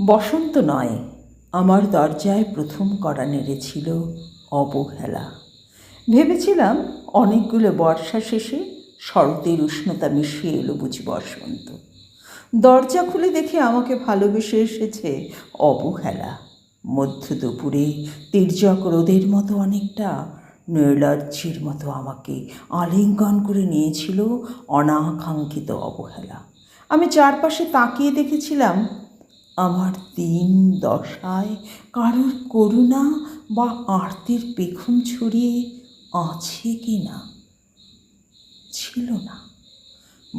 বসন্ত নয়, আমার দরজায় প্রথম করা নেড়েছিল অবহেলা। ভেবেছিলাম অনেকগুলো বর্ষা শেষে শরতের উষ্ণতা মিশিয়ে এলো বুঝি বসন্ত। দরজা খুলে দেখে আমাকে ভালোবেসে এসেছে অবহেলা। মধ্য দুপুরে তির্যক রোদের মতো অনেকটা, নৈরাজ্যের মতো আমাকে আলিঙ্গন করে নিয়েছিল অনাকাঙ্ক্ষিত অবহেলা। আমি চারপাশে তাকিয়ে দেখেছিলাম আমার দিন দশায় কারোর করুণা বা আরতির পেখম ছড়িয়ে আছে কি না? ছিল না।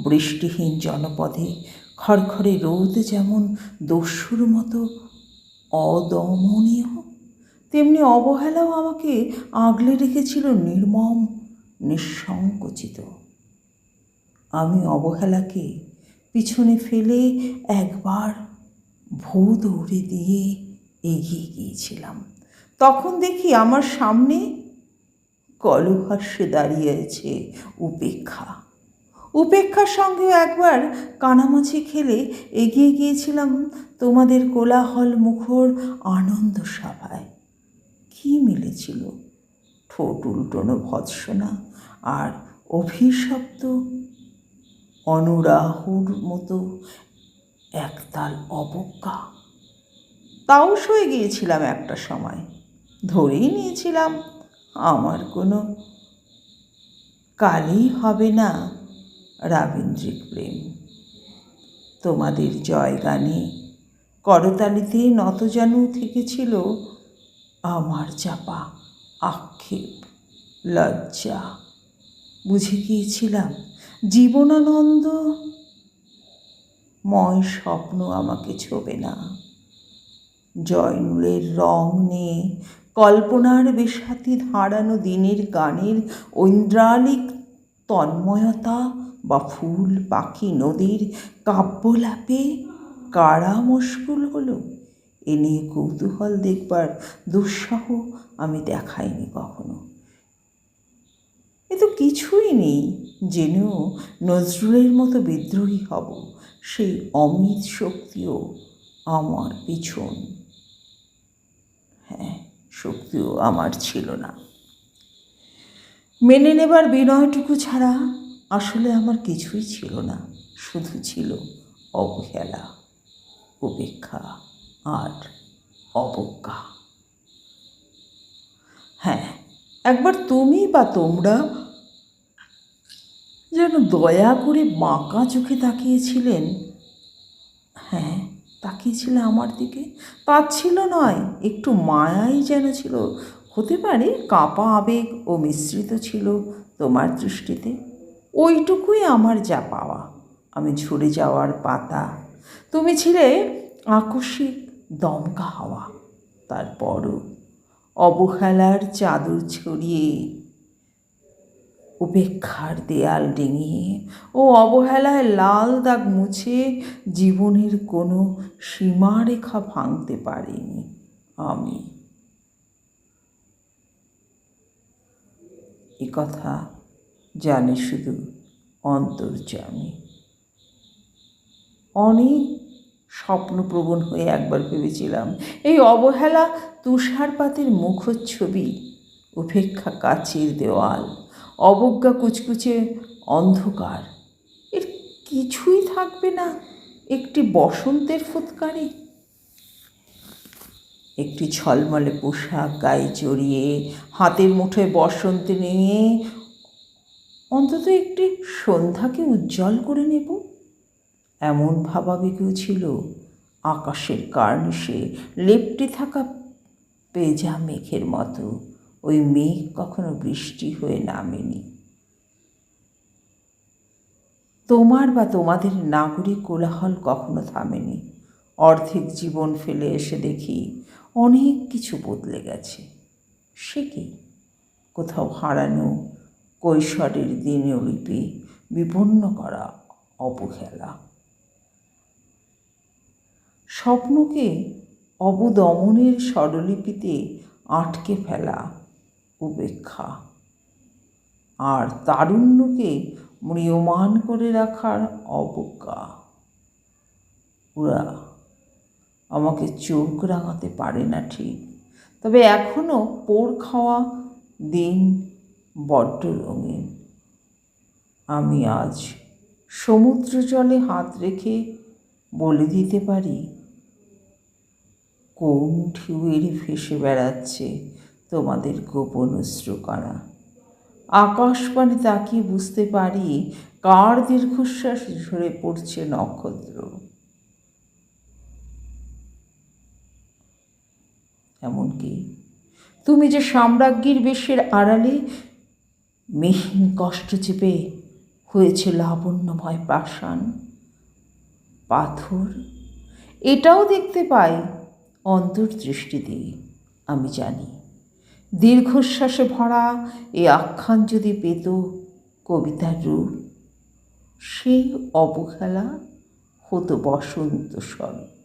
বৃষ্টিহীন জনপদে খড়খড়ে রোদ যেমন দস্যুর মতো অদমনীয়, তেমনি অবহেলাও আমাকে আগলে রেখেছিল নির্মম, নিঃসংকোচিত। আমি অবহেলাকে পিছনে ফেলে একবার ভূ দৌড়ে দিয়ে এগিয়ে গিয়েছিলাম। তখন দেখি আমার সামনে কলভাস্যে দাঁড়িয়ে আছে উপেক্ষা। উপেক্ষার সঙ্গেও একবার কানামাছি খেলে এগিয়ে গিয়েছিলাম তোমাদের কোলাহল মুখর আনন্দ সভায়। কী মিলেছিল? ঠোঁট উল্টোনো ভৎসনা আর অভিশপ্ত অনুরাহুর মতো একতাল অবজ্ঞা। তাও সয়ে গিয়েছিলাম একটা সময়। ধরেই নিয়েছিলাম, আমার কোনো কালই হবে না, রাবীন্দ্রিক প্রেম। তোমাদের জয়গানে করতালিতে নতজানু থেকেছিল আমার চাপা, আক্ষেপ, লজ্জা। বুঝে গিয়েছিলাম, জীবনানন্দ ময় স্বপ্ন আমাকে ছোবে না। জয়নুলের রং নিয়ে কল্পনার বেশাতি ধারানো দিনের গানের ঐন্দ্রালিক তন্ময়তা বা ফুল পাখি নদীর কাব্যলাপে কারা মুশকুল হলো, এ নিয়ে কৌতূহল দেখবার দুঃসাহ আমি দেখাইনি কখনো। এ তো কিছুই নেই, জেনেও নজরুলের মতো বিদ্রোহী হব। সেই অমিত শক্তিও আমার পিছন। হ্যাঁ শক্তিও আমার ছিল না। মেনে নেবার বিনয়টুকু ছাড়া আসলে আমার কিছুই ছিল না। শুধু ছিল অবহেলা, উপেক্ষা আর অবজ্ঞা। হ্যাঁ একবার তুমি বা তোমরা যেন দয়া করে বাঁকা চোখে তাকিয়েছিলেন। হ্যাঁ তাকিয়েছিলে আমার দিকে? তার ছিল নয়, একটু মায়াই যেন ছিল। হতে পারে কাঁপা আবেগ ও মিশ্রিত ছিল তোমার দৃষ্টিতে। ওইটুকুই আমার যা পাওয়া, আমি ঝরে যাওয়ার পাতা। তুমি ছিলে আকস্মিক দমকা হাওয়া, তারপরও অবহেলার চাদর ছড়িয়ে উপেক্ষার দেয়াল ডিঙিয়ে ও অবহেলায় লাল দাগ মুছে জীবনের কোনো সীমারেখা ভাঙতে পারিনি আমি। এ কথা জানে শুধু অন্তর্যামী। অনেক স্বপ্নপ্রবণ হয়ে একবার ভেবেছিলাম, এই অবহেলা তুষারপাতের মুখচ্ছবি উপেক্ষা কাচের দেওয়াল। অবজ্ঞা কুচকুচে অন্ধকার। এর কিছুই থাকবে না। একটি বসন্তের ফুৎকারে। একটি ছলমলে পোশাক, গায়ে জড়িয়ে, হাতের মুঠোয় বসন্ত নিয়ে অন্তত একটি সন্ধ্যাকে উজ্জ্বল করে নেব। এমন ভাবাবেগেও ছিল আকাশের কার্নিশে লেপটে থাকা পেজা মেঘের মতো। ওই মেঘ কখনো বৃষ্টি হয়ে নামেনি। তোমার বা তোমাদের নাগরিক কোলাহল কখনো থামেনি। অর্ধেক জীবন ফেলে এসে দেখি অনেক কিছু বদলে গেছে। সে কি? কোথাও হারানো কৈশোরের দিনলিপি বিপন্ন করা অবহেলা। স্বপ্নকে অবদমনের স্বরলিপিতে আটকে ফেলা উপেক্ষা। আর তারুণ্যকে ম্রিয়মান করে রাখার অবজ্ঞা। ওরা আমাকে চোখ রাঙাতে পারে না ঠিক। তবে এখনও পোড় খাওয়া দিন বড্ড রঙিন। আমি আজ সমুদ্র জলে হাত রেখে বলে দিতে পারি, কোন ঢেউয়ের ভেসে বেড়াচ্ছে তোমাদের গোপন অশ্রুকারা আকাশপানে তাকিয়ে বুঝতে পারি কার দীর্ঘশ্বাস ঝরে পড়ছে নক্ষত্র। এমনকি তুমি যে সাম্রাজ্ঞীর বেশের আড়ালে মেহিন কষ্ট চেপে হয়েছে লাবণ্যময় পাষাণ পাথর, এটাও দেখতে পাই অন্তর্দৃষ্টি দিয়ে আমি জানি। দীর্ঘশ্বাসে ভরা এ আখ্যান যদি পেত কবিতার রূপ সেই অবহেলা হতো বসন্ত স্বরূপ